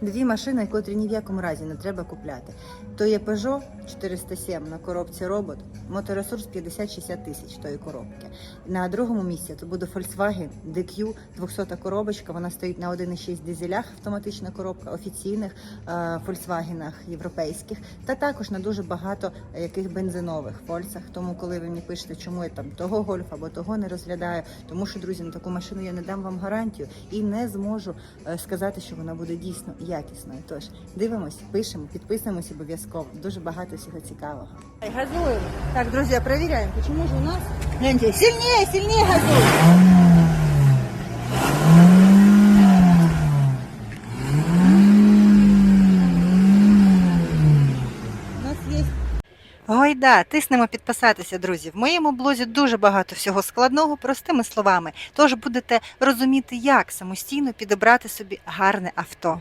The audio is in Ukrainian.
дві машини, котрі ні в якому разі не треба купляти. То є Peugeot 407 на коробці робот, моторесурс 50-60 тисяч тої коробки. На другому місці то буде Volkswagen DQ 200 коробочка. Вона стоїть на 1,6 дизелях, автоматична коробка, офіційних е, Volkswagen європейських, та також на дуже багато е, яких бензинових фольцах. Тому, коли ви мені пишете, чому я там того гольф або того не розглядаю, тому що друзі, на таку машину я не дам вам гарантію і не зможу е, сказати, що вона буде дійсно якісною. Тож дивимось, пишемо, підписуємось обов'язково. Дуже багато всього цікавого. Газуємо. Так, друзі, перевіряємо, чому ж у нас гляньте, сильніше, сильніше газуємо. У нас є Гойда, тиснемо підписатися, друзі. В моєму блозі дуже багато всього складного, простими словами. Тож будете розуміти, як самостійно підібрати собі гарне авто.